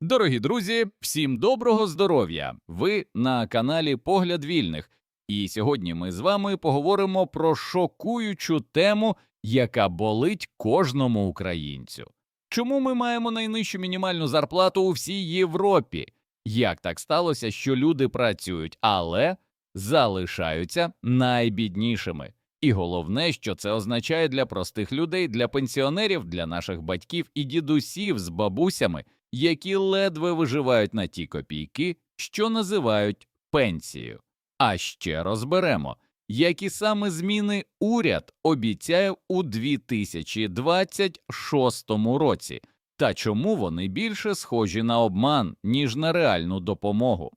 Дорогі друзі, всім доброго здоров'я! Ви на каналі Погляд Вільних, і сьогодні ми з вами поговоримо про шокуючу тему, яка болить кожному українцю. Чому ми маємо найнижчу мінімальну зарплату у всій Європі? Як так сталося, що люди працюють, але залишаються найбіднішими? І головне, що це означає для простих людей, для пенсіонерів, для наших батьків і дідусів з бабусями, які ледве виживають на ті копійки, що називають пенсією. А ще розберемо, які саме зміни уряд обіцяє у 2026 році, та чому вони більше схожі на обман, ніж на реальну допомогу.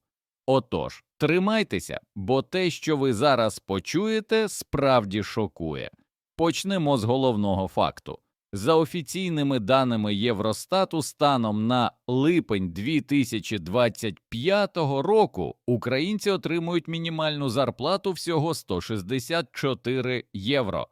Отож, тримайтеся, бо те, що ви зараз почуєте, справді шокує. Почнемо з головного факту. За офіційними даними Євростату, станом на липень 2025 року українці отримують мінімальну зарплату всього 164 євро.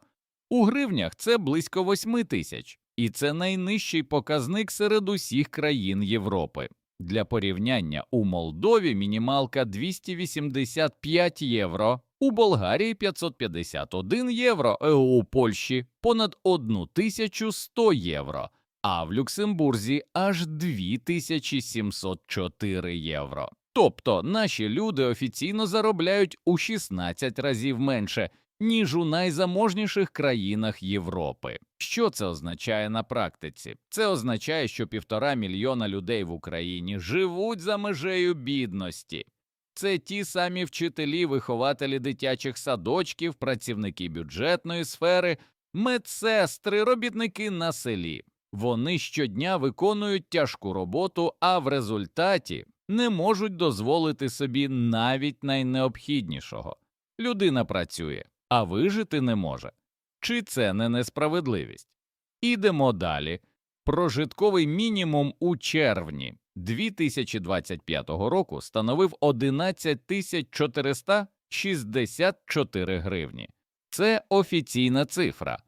У гривнях це близько 8 тисяч, і це найнижчий показник серед усіх країн Європи. Для порівняння у Молдові мінімалка 285 євро, у Болгарії 551 євро, е, у Польщі понад 1100 євро, а в Люксембурзі аж 2704 євро. Тобто наші люди офіційно заробляють у 16 разів менше, ніж у найзаможніших країнах Європи. Що це означає на практиці? Це означає, що півтора мільйона людей в Україні живуть за межею бідності. Це ті самі вчителі, вихователі дитячих садочків, працівники бюджетної сфери, медсестри, робітники на селі. Вони щодня виконують тяжку роботу, а в результаті не можуть дозволити собі навіть найнеобхіднішого. Людина працює, а вижити не може. Чи це не несправедливість? Ідемо далі. Прожитковий мінімум у червні 2025 року становив 11 тисяч 464 гривні. Це офіційна цифра.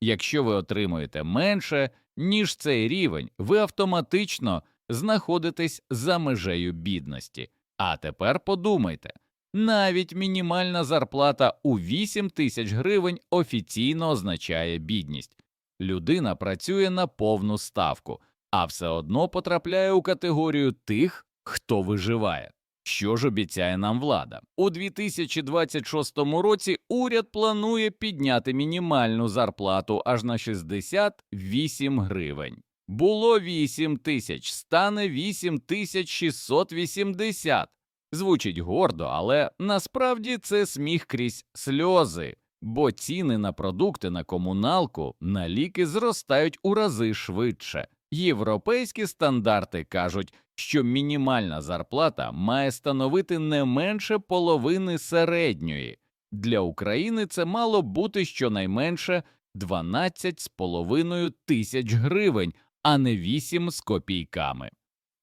Якщо ви отримуєте менше, ніж цей рівень, ви автоматично знаходитесь за межею бідності. А тепер подумайте, навіть мінімальна зарплата у 8 тисяч гривень офіційно означає бідність. Людина працює на повну ставку, а все одно потрапляє у категорію тих, хто виживає. Що ж обіцяє нам влада? У 2026 році уряд планує підняти мінімальну зарплату аж на 68 гривень. Було 8 тисяч, стане 8 тисяч 680. Звучить гордо, але насправді це сміх крізь сльози, бо ціни на продукти на комуналку на ліки зростають у рази швидше. Європейські стандарти кажуть, що мінімальна зарплата має становити не менше половини середньої. Для України це мало бути щонайменше 12,5 тисяч гривень, а не 8 з копійками.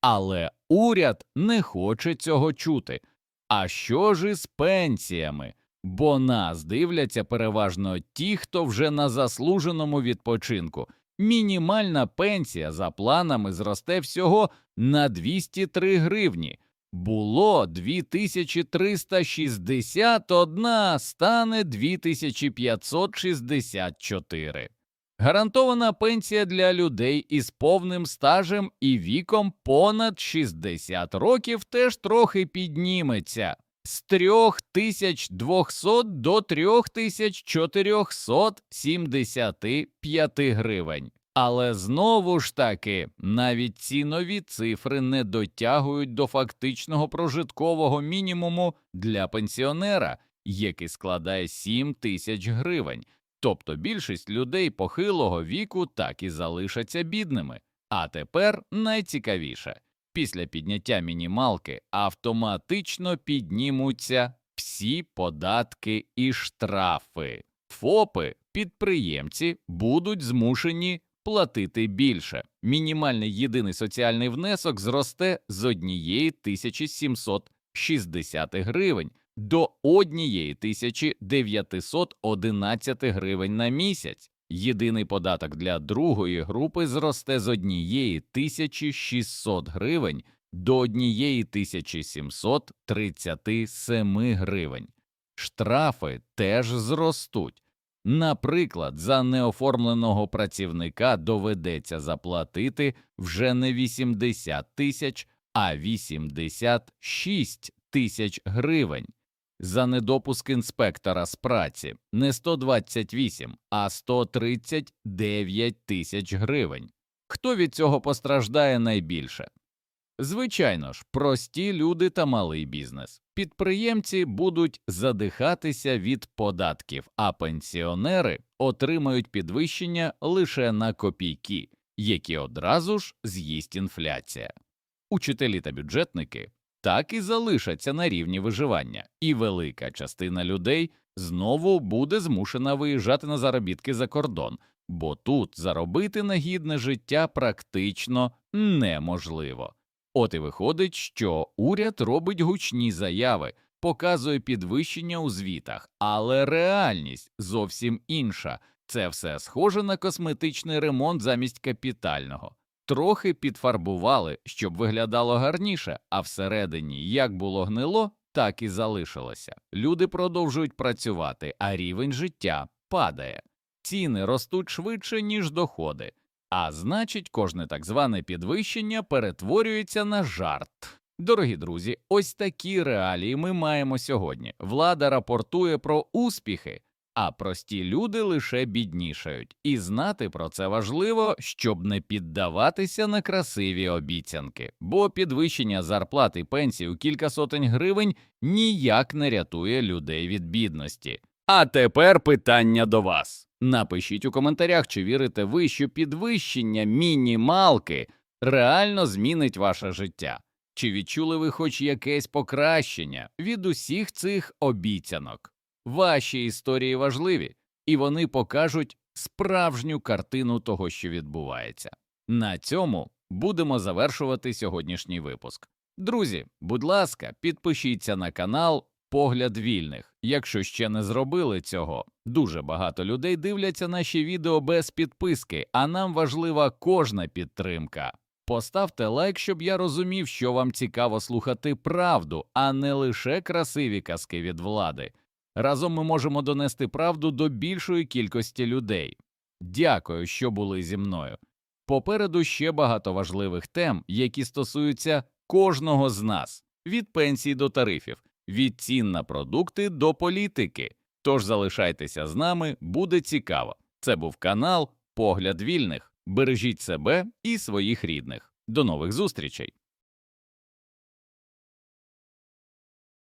Але уряд не хоче цього чути. А що ж із пенсіями? Бо нас дивляться переважно ті, хто вже на заслуженому відпочинку. Мінімальна пенсія за планами зросте всього на 203 гривні. Було 2361, стане 2564. Гарантована пенсія для людей із повним стажем і віком понад 60 років теж трохи підніметься з 3200 до 3475 гривень. Але знову ж таки, навіть ці нові цифри не дотягують до фактичного прожиткового мінімуму для пенсіонера, який складає 7 тисяч гривень. Тобто більшість людей похилого віку так і залишаться бідними. А тепер найцікавіше після підняття мінімалки автоматично піднімуться всі податки і штрафи. ФОПи, підприємці будуть змушені платити більше. Мінімальний єдиний соціальний внесок зросте з однієї 1760 гривень до однієї 1911 гривень на місяць. Єдиний податок для другої групи зросте з однієї 1600 гривень до однієї 1737 гривень. Штрафи теж зростуть. Наприклад, за неоформленого працівника доведеться заплатити вже не 80 тисяч, а 86 тисяч гривень. За недопуск інспектора з праці не 128, а 139 тисяч гривень. Хто від цього постраждає найбільше? Звичайно ж, прості люди та малий бізнес. Підприємці будуть задихатися від податків, а пенсіонери отримають підвищення лише на копійки, які одразу ж з'їсть інфляція. Учителі та бюджетники так і залишаться на рівні виживання, і велика частина людей знову буде змушена виїжджати на заробітки за кордон, бо тут заробити на гідне життя практично неможливо. От і виходить, що уряд робить гучні заяви, показує підвищення у звітах, але реальність зовсім інша. Це все схоже на косметичний ремонт замість капітального. Трохи підфарбували, щоб виглядало гарніше, а всередині як було гнило, так і залишилося. Люди продовжують працювати, а рівень життя падає. Ціни ростуть швидше, ніж доходи. А значить, кожне так зване підвищення перетворюється на жарт. Дорогі друзі, ось такі реалії ми маємо сьогодні. Влада рапортує про успіхи, а прості люди лише біднішають. І знати про це важливо, щоб не піддаватися на красиві обіцянки, бо підвищення зарплат і пенсій у кілька сотень гривень ніяк не рятує людей від бідності. А тепер питання до вас. Напишіть у коментарях, чи вірите ви, що підвищення мінімалки реально змінить ваше життя. Чи відчули ви хоч якесь покращення від усіх цих обіцянок? Ваші історії важливі, і вони покажуть справжню картину того, що відбувається. На цьому будемо завершувати сьогоднішній випуск. Друзі, будь ласка, підпишіться на канал Погляд вільних, якщо ще не зробили цього. Дуже багато людей дивляться наші відео без підписки, а нам важлива кожна підтримка. Поставте лайк, щоб я розумів, що вам цікаво слухати правду, а не лише красиві казки від влади. Разом ми можемо донести правду до більшої кількості людей. Дякую, що були зі мною. Попереду ще багато важливих тем, які стосуються кожного з нас від пенсій до тарифів, від цін на продукти до політики. Тож залишайтеся з нами, буде цікаво. Це був канал Погляд вільних. Бережіть себе і своїх рідних. До нових зустрічей!